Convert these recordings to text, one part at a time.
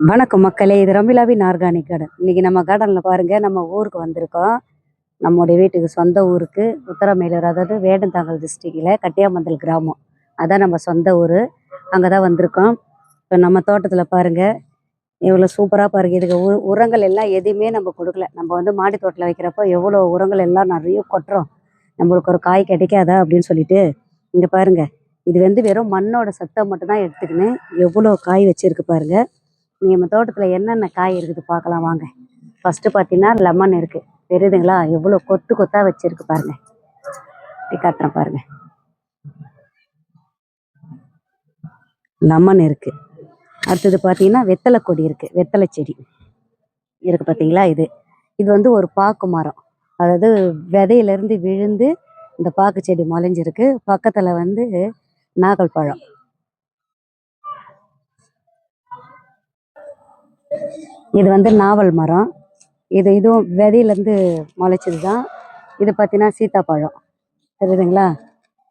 வணக்கம் மக்களே இது ரமிலாவின் ஆர்கானிக் கார்டன் இன்னைக்கு நம்ம கார்டனில் பாருங்க நம்ம ஊருக்கு வந்திருக்கோம். நம்முடைய வீட்டுக்கு சொந்த ஊருக்கு உத்தரமேலூர் அதாவது வேடந்தாங்கல் டிஸ்ட்ரிக்டில் கட்டியாமந்தல் கிராமம். அதான் நம்ம சொந்த ஊர். அங்கே தான் வந்திருக்கோம். இப்போ நம்ம தோட்டத்தில் பாருங்க இவ்வளோ சூப்பராக பாருங்க. இதுக்கு உ உரங்கள் எல்லாம் எதுவுமே நம்ம கொடுக்கல. நம்ம வந்து மாடி தோட்டத்தில் வைக்கிறப்போ எவ்வளோ உரங்கள் எல்லாம் நிறைய கொட்டுறோம். நம்மளுக்கு ஒரு காய் கிடைக்காதா அப்படின்னு சொல்லிட்டு இங்கே பாருங்க. இது வந்து வெறும் மண்ணோட சத்தம் மட்டும் தான் எடுத்துக்கின்னு எவ்வளோ காய் வச்சுருக்கு பாருங்கள் நம்ம தோட்டத்தில் என்னென்ன காய் இருக்குது பார்க்கலாம் வாங்க. ஃபஸ்ட்டு பார்த்தீங்கன்னா லெமன் இருக்குது தெரியுதுங்களா எவ்வளோ கொத்து கொத்தாக வச்சுருக்கு பாருங்க. இப்படி காட்டுறேன் பாருங்க. லெமன் இருக்குது அடுத்தது பார்த்தீங்கன்னா வெத்தலை கொடி இருக்குது வெத்தலை செடி இருக்கு பார்த்தீங்களா இது? இது வந்து ஒரு பாக்கு மரம். அதாவது விதையிலேருந்து விழுந்து இந்த பாக்கு செடி முளைஞ்சிருக்கு. பக்கத்தில் வந்து நாகல் பழம். இது வந்து நாவல் மரம். இது இதுவும் விதையிலேருந்து முளைச்சது தான் இது பார்த்தீங்கன்னா சீத்தாப்பழம். தெரியுதுங்களா?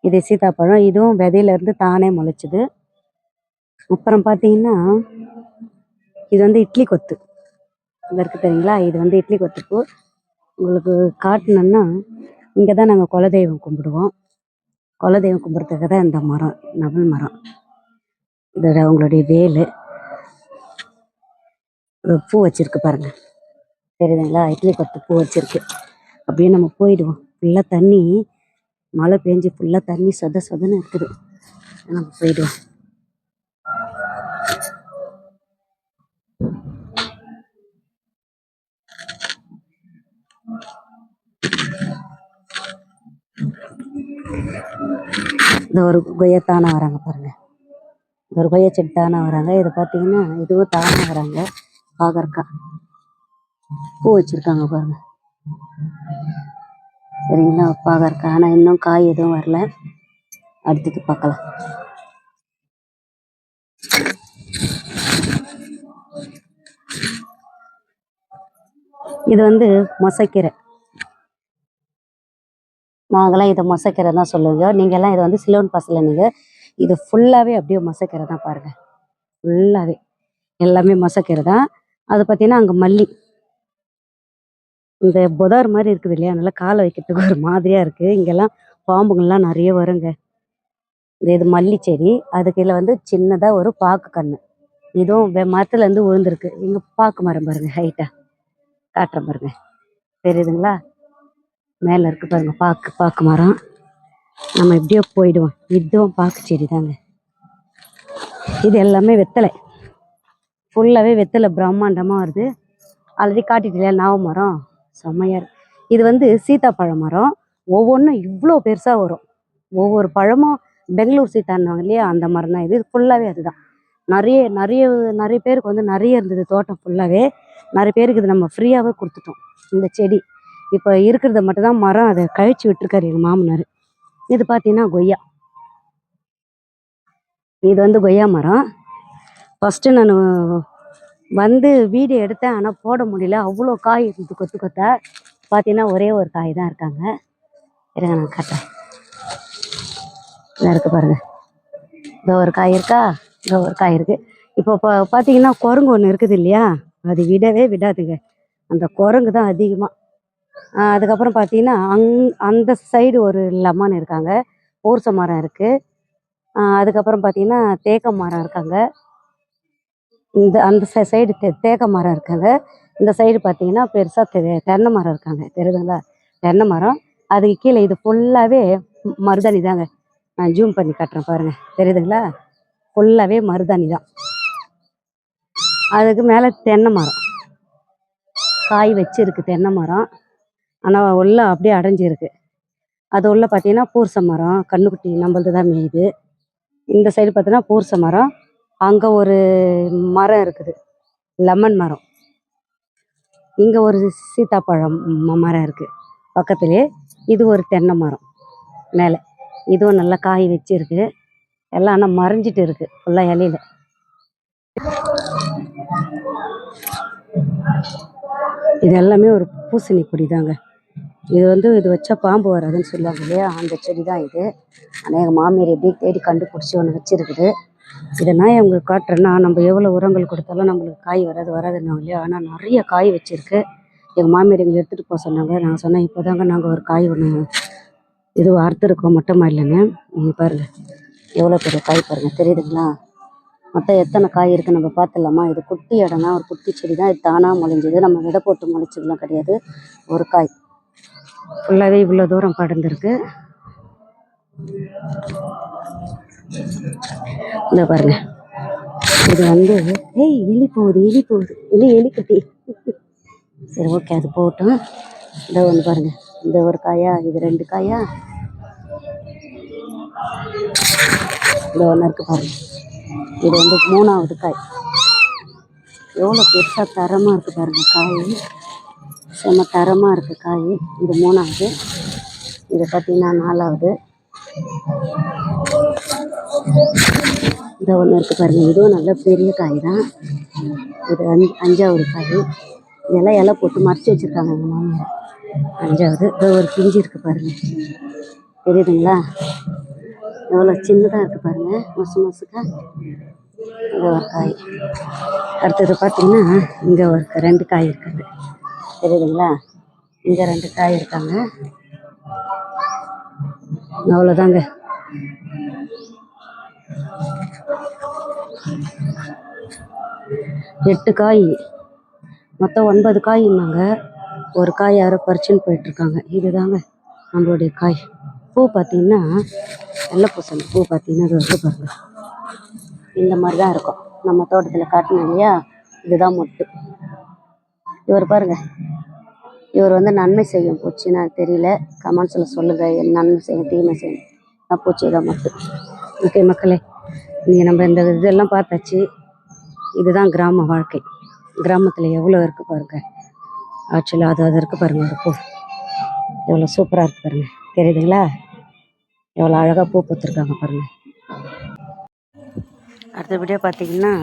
இது சீத்தாப்பழம். இதுவும் விதையிலேருந்து தானே முளைச்சது. அப்புறம் பார்த்தீங்கன்னா இது வந்து இட்லி கொத்து. இது இருக்குது தெரியுங்களா? இது வந்து இட்லி கொத்து பூ. உங்களுக்கு காட்டணும்னா இங்கே தான் நாங்கள் குலதெய்வம் கும்பிடுவோம். குலதெய்வம் கும்பிட்றதுக்கு தான் இந்த மரம் நவல் மரம். இதோட அவங்களுடைய வேலு. பூ வச்சுருக்கு பாருங்க. தெரியுதுங்களா? இட்லி கொத்து பூ வச்சுருக்கு. அப்படியே நம்ம போயிடுவோம். ஃபுல்லாக தண்ணி மழை பெஞ்சு ஃபுல்லாக தண்ணி சொத சொதன்னு இருக்குது. நம்ம போயிடுவோம். இந்த ஒரு கொய்யா தானே வராங்க பாருங்க. இந்த ஒரு கொய்யா செடி தானே வராங்க. இதை பார்த்தீங்கன்னா இதுவும் தானே வராங்க. பாகற்காய் பூ வச்சிருக்காங்க பாருங்க. சரிங்களா பாகற்காய் ஆனால் இன்னும் காய் எதுவும் வரல. அடுத்தது பார்க்கலாம் இது வந்து மொசக்கீரை. நாங்களாம் இதை மொசக்கீரை தான் சொல்லுவோம். நீங்கள்லாம் இதை வந்து சிலோன் பசல நீங்கள் இது ஃபுல்லாகவே அப்படியே மொசக்கீரை தான் பாருங்க. ஃபுல்லாகவே எல்லாமே மொசக்கீரை தான். அது பார்த்தீங்கன்னா அங்கே மல்லி. இந்த புதார் மாதிரி இருக்குது இல்லையா? நல்லா காலை வைக்கிறதுக்கு ஒரு மாதிரியாக இருக்குது இங்கெல்லாம் பாம்புங்கள்லாம் நிறைய வருங்க. இந்த இது மல்லி செடி. அதுக்கு இதில் வந்து சின்னதாக ஒரு பாக்கு கன்று இதுவும் மரத்துலேருந்து மரத்துல விழுந்திருக்கு இங்கே பாக்கு மரம் பாருங்க ஹைட்டாக காட்டுறேன் பாருங்க. தெரியுதுங்களா? மேலே இருக்கு பாருங்க பாக்கு பாக்கு மரம். நம்ம எப்படியோ போயிடுவோம். இதுவும் பாக்கு செடி தாங்க இது எல்லாமே வெத்தலை. ஃபுல்லாகவே வெத்தலை பிரம்மாண்டமாக வருது. ஆல்ரெடி காட்டிட்டு இல்லையா நாவ மரம். செம்மையா இது வந்து சீத்தாப்பழ மரம். ஒவ்வொன்றும் இவ்வளோ பெருசாக வரும். ஒவ்வொரு பழமும் பெங்களூர் சீத்தான்னுவாங்க இல்லையா? அந்த மரம் தான் இது ஃபுல்லாகவே அதுதான். நிறைய நிறைய நிறைய பேருக்கு வந்து நிறைய இருந்தது தோட்டம் ஃபுல்லாகவே நிறைய பேருக்கு இது நம்ம ஃப்ரீயாகவே கொடுத்துட்டோம். இந்த செடி. இப்போ இருக்கிறத மட்டும்தான் மரம். அதை கழிச்சு விட்டுருக்காரு எங்கள் மாமனார். இது பார்த்தீங்கன்னா கொய்யா. இது வந்து கொய்யா மரம். ஃபஸ்ட்டு நான் வந்து வீடியோ எடுத்தேன் ஆனால் போட முடியல. அவ்வளோ காய் இருந்தது கொத்து கொத்தா. பார்த்தீங்கன்னா ஒரே ஒரு காய் தான் இருக்காங்க. இருங்க நான் காட்டுறேன். இதாக இருக்குது பாருங்கள் இதோ ஒரு காய் இருக்கா? இதோ ஒரு காய் இருக்குது இப்போ பா பார்த்தீங்கன்னா குரங்கு ஒன்று இருக்குது இல்லையா? அது விடவே விடாதுங்க. அந்த குரங்கு தான் அதிகமாக அதுக்கப்புறம் பார்த்தீங்கன்னா அங் அந்த சைடு ஒரு லெமன் இருக்காங்க. ஊர்ச மரம் இருக்குது அதுக்கப்புறம் பார்த்தீங்கன்னா தேக்க மரம் இருக்காங்க. இந்த அந்த சைடு தே தேக்க மரம் இருக்காங்க இந்த சைடு பார்த்தீங்கன்னா பெருசாக தெ தென்னை மரம் இருக்காங்க. தெரியுதுங்களா தென்னை மரம். அதுக்கு கீழே இது ஃபுல்லாகவே மருதாணி தாங்க. நான் ஜூம் பண்ணி கட்டுறேன் பாருங்கள் தெரியுதுங்களா? ஃபுல்லாகவே மருதாணி தான். அதுக்கு மேலே தென்னை மரம். காய் வச்சிருக்கு தென்னை மரம். ஆனால் உள்ள அப்படியே அடைஞ்சிருக்கு. அது உள்ள பார்த்தீங்கன்னா பூர்ச மரம். கண்ணுக்குட்டி நம்மளது தான் மேயுது இந்த சைடு பார்த்தீங்கன்னா பூர்ச மரம். அங்கே ஒரு மரம் இருக்குது. லெமன் மரம். இங்கே ஒரு சீத்தாப்பழம் மரம் இருக்குது பக்கத்துலேயே இது ஒரு தென்னை மரம். மேலே. இதுவும் நல்லா காய் வச்சிருக்கு எல்லாம் ஆனால் மறைஞ்சிட்டு இருக்கு. ஃபுல்லாக இலையில. இது எல்லாமே ஒரு பூசணி கொடி தாங்க இது வந்து இது வச்சா பாம்பு வராதுன்னு சொல்லுவாங்க இல்லையா? அந்த செடி தான் இது. ஆனால் எங்கள் மாமியார் எப்படி தேடி கண்டுபிடிச்சி ஒன்று வச்சிருக்குது. இதை நான் உங்களுக்கு காட்டுறேன்னா நம்ம எவ்வளோ உரங்கள் கொடுத்தாலும் நம்மளுக்கு காய் வராது வராதுன்னா இல்லையா? ஆனால் நிறைய காய் வச்சுருக்கு. எங்கள் மாமியார் எங்களை எடுத்துகிட்டு போக சொன்னாங்க. நான் சொன்னேன் இப்போதாங்க நாங்கள் ஒரு காய் ஒன்று இது அறுத்துருக்கோம் மொட்டை மாடிலன்னு நீங்கள் பாருங்கள் எவ்வளோ பெரிய காய் பாருங்கள் தெரியுதுங்களா? மொத்தம் எத்தனை காய் இருக்குது நம்ம பார்த்துடலாமா? இது குட்டி இடம்னா ஒரு குட்டி செடி தான் இது தானாக முளைஞ்சது. நம்ம விதை போட்டு முளைச்சதுலாம் கிடையாது. ஒரு காய். ஃபுல்லாகவே இவ்வளோ தூரம் படர்ந்துருக்கு. இந்த பாருங்க. இது வந்து ஏய் எலி போகுது எலி போகுது. எலி எலி குட்டி சரி ஓகே அது போட்டோம் இந்த ஒன்று பாருங்க. இந்த ஒரு காயா இது ரெண்டு காயா. இந்த ஒன்று இருக்கு பாருங்க. இது வந்து மூணாவது காய். எவ்வளோ பெருசாக தரமாக இருக்குது பாருங்க காய். செம்ம தரமாக இருக்கு காய். இது மூணாவது. இது பார்த்தீங்கன்னா நாலாவது. இதை ஒன்று இருக்குது பாருங்க. இதுவும் நல்ல பெரிய காய் தான் இது அஞ்சு அஞ்சாவது காய். இதெல்லாம் இலை போட்டு மறைச்சி வச்சிருக்காங்க எங்கள் மாமியார். அஞ்சாவது. இதோ ஒரு பிஞ்சு இருக்குது பாருங்க. தெரியுதுங்களா? எவ்வளோ சின்னதாக இருக்குது பாருங்க. மசு மசுக்கா. இது ஒரு காய். அடுத்தது பார்த்தீங்கன்னா இங்கே ஒரு ரெண்டு காய் இருக்குது. தெரியுதுங்களா? இங்கே ரெண்டு காய் இருக்காங்க. அவ்வளோதாங்க எட்டு காய். மொத்தம் ஒன்பது காய்னாங்க ஒரு காய் யாரோ பறிச்சுன்னு போயிட்டுருக்காங்க. இதுதாங்க நம்மளுடைய காய். பூ பார்த்தீங்கன்னா வெள்ளை பூசணி பூ பார்த்தீங்கன்னா அது வந்து பாருங்க. இந்த மாதிரி தான் இருக்கும். நம்ம தோட்டத்தில் காட்டினோம் இல்லையா? இதுதான் மொட்டு. இவர் பாருங்க. இவர் வந்து நன்மை செய்யும் பூச்சின்னா தெரியல. கமெண்ட்ஸில் சொல்லுங்கள் என்ன நன்மை செய்யும் தீமை செய்யும். நான் பூச்சி தான் மட்டும் ஓகே மக்களே நீங்கள் நம்ம இந்த இதெல்லாம் பார்த்தாச்சு. இதுதான் கிராம வாழ்க்கை. கிராமத்தில் எவ்வளோ இருக்குது பாருங்கள் ஆக்சுவலாக அது அது இருக்குது பாருங்கள் ஒரு பூ. எவ்வளோ சூப்பராக இருக்குது பாருங்கள் தெரியுதுங்களா? எவ்வளோ அழகாக பூ பூத்துருக்காங்க பாருங்கள் அடுத்தபடியாக பார்த்தீங்கன்னா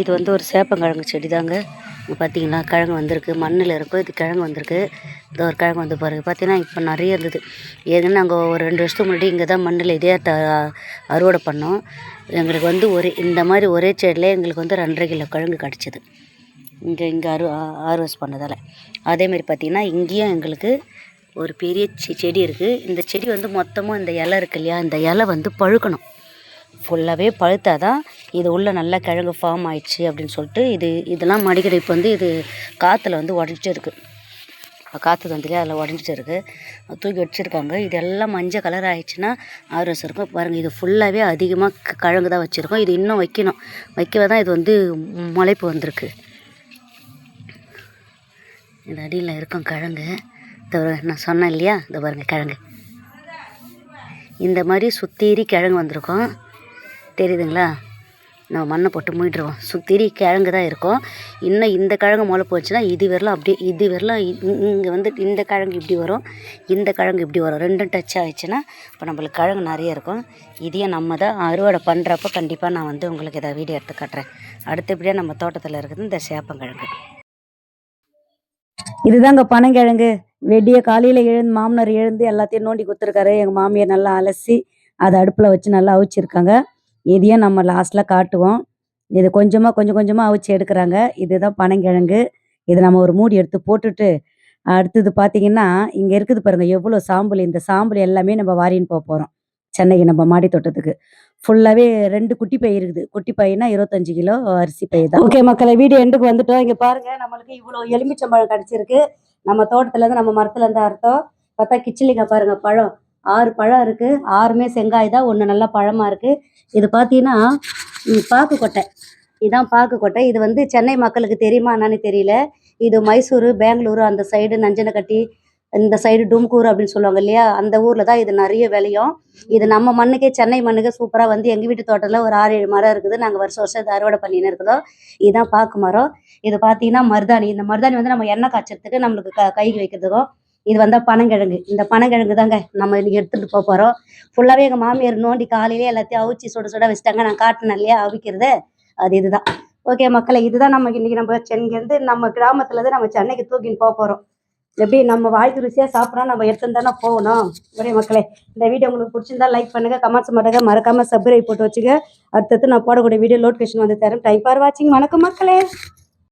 இது வந்து ஒரு சேப்பங்கிழங்கு செடி தாங்க பார்த்தீங்களா? கிழங்கு வந்திருக்கு மண்ணில் இருக்கும் இது கிழங்கு வந்திருக்கு. இந்த ஒரு கிழங்கு வந்து பாருங்க. பார்த்தீங்கன்னா இப்போ நிறைய இருந்தது. ஏன்னா நாங்கள் ஒரு ரெண்டு வருஷத்துக்கு முன்னாடி இங்கே தான் மண்ணில் இதே த அறுவடை பண்ணோம். எங்களுக்கு வந்து ஒரே இந்த மாதிரி ஒரே செடியில் எங்களுக்கு வந்து ரெண்டரை கிலோ கிழங்கு கிடச்சிது. இங்கே இங்கே அறு ஆர்வஸ் பண்ணதால். அதேமாரி பார்த்தீங்கன்னா இங்கேயும் எங்களுக்கு ஒரு பெரிய செ- செடி இருக்குது இந்த செடி வந்து மொத்தமும் இந்த இலை இருக்கு இல்லையா இந்த இலை வந்து பழுக்கணும். ஃபுல்லாகவே பழுத்தா தான் இது உள்ளே நல்லா கிழங்கு ஃபார்ம் ஆயிடுச்சு அப்படின்னு சொல்லிட்டு இது இதெல்லாம் மடிக்கடி இப்போ வந்து இது காற்றுல வந்து உடஞ்சிட்டு இருக்குது காற்று தந்திலே அதில் உடஞ்சிட்டு இருக்குது தூக்கி வச்சுருக்காங்க. இதெல்லாம் மஞ்சள் கலர் ஆயிடுச்சுன்னா ஆரோஸ் இருக்கும். பாருங்கள் இது ஃபுல்லாகவே அதிகமாக கிழங்கு தான் வச்சுருக்கோம். இது இன்னும் வைக்கணும். வைக்கவே தான் இது வந்து முளைப்பு வந்திருக்கு. இந்த அடியில் இருக்கும் கிழங்கு. தவிர நான் சொன்னேன் இல்லையா? இந்த பாருங்கள் கிழங்கு. இந்த மாதிரி சுத்தீரி கிழங்கு வந்திருக்கும். தெரியுதுங்களா? நம்ம மண்ணை போட்டு மூடிடுவோம் சுத்திரி கிழங்கு தான் இருக்கும். இன்னும் இந்த கிழங்கு முளை போச்சுன்னா இது வரலாம் அப்படியே இது வரலாம் இங்கே வந்து இந்த கிழங்கு இப்படி வரும் இந்த கிழங்கு இப்படி வரும். ரெண்டும் டச் ஆகிடுச்சுன்னா இப்போ நம்மளுக்கு கிழங்கு நிறைய இருக்கும். இதையும் நம்ம தான் அறுவடை பண்ணுறப்ப கண்டிப்பாக நான் வந்து உங்களுக்கு இதை வீடியோ எடுத்து காட்டுறேன். அடுத்தபடியாக நம்ம தோட்டத்தில் இருக்குது இந்த சேப்பங்கிழங்கு இதுதாங்க பனங்கிழங்கு வெடிய காலையில் எழுந்து மாமனார் எழுந்து எல்லாத்தையும் நோண்டி கொடுத்துருக்காரு. எங்கள் மாமியார் நல்லா அலசி அதை அடுப்பில் வச்சு நல்லா அவிச்சிருக்காங்க. இதையும் நம்ம லாஸ்ட்ல காட்டுவோம். இது கொஞ்சமா கொஞ்சம் கொஞ்சமா அவிச்சு எடுக்கிறாங்க. இதுதான் பனங்கிழங்கு. இதை நம்ம ஒரு மூடி எடுத்து போட்டுட்டு அடுத்தது பார்த்தீங்கன்னா இங்க இருக்குது பாருங்க எவ்வளோ சாம்பல். இந்த சாம்பல் எல்லாமே நம்ம வாரின்னு போக போறோம். சென்னைக்கு நம்ம மாடி தோட்டத்துக்கு. ஃபுல்லாவே ரெண்டு குட்டி பை இருக்குது. குட்டி பையனா இருபத்தஞ்சு கிலோ அரிசி பை தான். ஓகே மக்களை வீடியோ எண்டுக்கு வந்துட்டோம். இங்க பாருங்க நம்மளுக்கு இவ்வளோ எலுமிச்சம்பழம் கிடைச்சிருக்கு. நம்ம தோட்டத்துல இருந்து நம்ம மரத்துல இருந்து அர்த்தம் பார்த்தா கிச்சிலிக்காய் பாருங்க பழம். ஆறு பழம் இருக்கு. ஆறுமே செங்காய் தான். ஒன்று நல்லா பழமா இருக்கு. இது பார்த்தீங்கன்னா பாக்கு கொட்டை. இதான் பாக்கு கொட்டை. இது வந்து சென்னை மக்களுக்கு தெரியுமா என்னன்னு தெரியல. இது மைசூர் பெங்களூரு அந்த சைடு நஞ்சனக்கட்டி இந்த சைடு டும்கூர் அப்படின்னு சொல்லுவாங்க இல்லையா? அந்த ஊரில் தான் இது நிறைய விளையும். இது நம்ம மண்ணுக்கே சென்னை மண்ணுக்கே சூப்பராக வந்து எங்கள் வீட்டு தோட்டத்தில் ஒரு ஆறு ஏழு மரம் இருக்குது. நாங்கள் வருஷம் வருஷம் இது அறுவடை பண்ணின்னு இருக்கிறோம். இதுதான் பாக்கு மரம். இது பார்த்தீங்கன்னா மருதாணி. இந்த மருதாணி வந்து நம்ம எண்ணெய் காய்ச்சறதுக்கு நம்மளுக்கு க கைக்கு வைக்கிறதுக்கும் இது வந்தா பனங்கிழங்கு. இந்த பனங்கிழங்கு தாங்க நம்ம இன்றைக்கி எடுத்துட்டு போக போறோம். ஃபுல்லாவே எங்க மாமியார் நோண்டி காலையிலே எல்லாத்தையும் அவிச்சு சுட சுட வச்சுட்டாங்க. நான் காட்டினேன் இல்லையா அவிக்கிறது. அது இதுதான். ஓகே மக்களை இதுதான் நமக்கு இன்னைக்கு நம்ம சென்னையிலேருந்து நம்ம கிராமத்துல இருந்து நம்ம சென்னைக்கு தூக்கின்னு போக போறோம். எப்படி நம்ம வாழ்த்து ருசியாக சாப்பிட்றோம் நம்ம எடுத்துன்னு தானே போகணும். ஒரே மக்களே இந்த வீடியோ உங்களுக்கு பிடிச்சிருந்தா லைக் பண்ணுங்க கமெண்ட்ஸ் பண்ணுங்க மறக்காமல் சப்ஸ்கிரைப் போட்டு வச்சுங்க. அடுத்தடுத்து நான் போடக்கூடிய வீடியோ நோட்டிஃபிகேஷன் வந்து தரேன். டைம் ஃபார் வாட்சிங் வணக்கம் மக்களே.